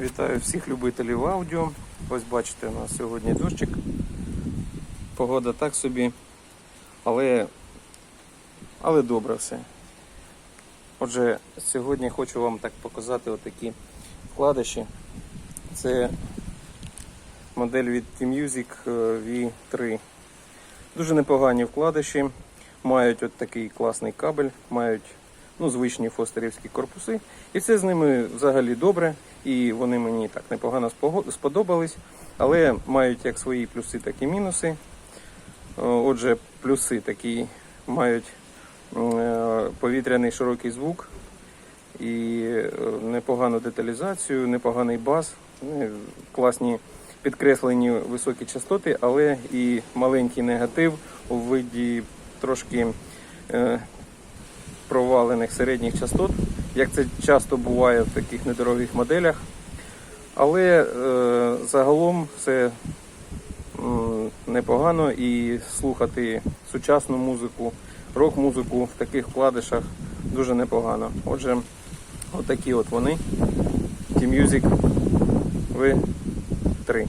Вітаю всіх любителів аудіо. Ось бачите, у нас сьогодні дощик. Погода так собі, але, але добре все. Отже, сьогодні хочу вам так показати отакі вкладиші. Це модель від T-Music е, V3. Дуже непогані вкладиші. Мають от такий класний кабель, мають ну, звичні фостерівські корпуси. І все з ними взагалі добре. І вони мені так непогано сподобались. Але мають як свої плюси, так і мінуси. Е, Отже, плюси такі мають е, повітряний широкий звук і е, непогану деталізацію, непоганий бас, класні підкреслені високі частоти, але і маленький негатив у виді трошки провалених середніх частот, як це часто буває в таких недорогих моделях. Але е, загалом все м, непогано і слухати сучасну музику, рок-музику в таких вкладишах дуже непогано. Отже, отакі от вони. T-Music V3.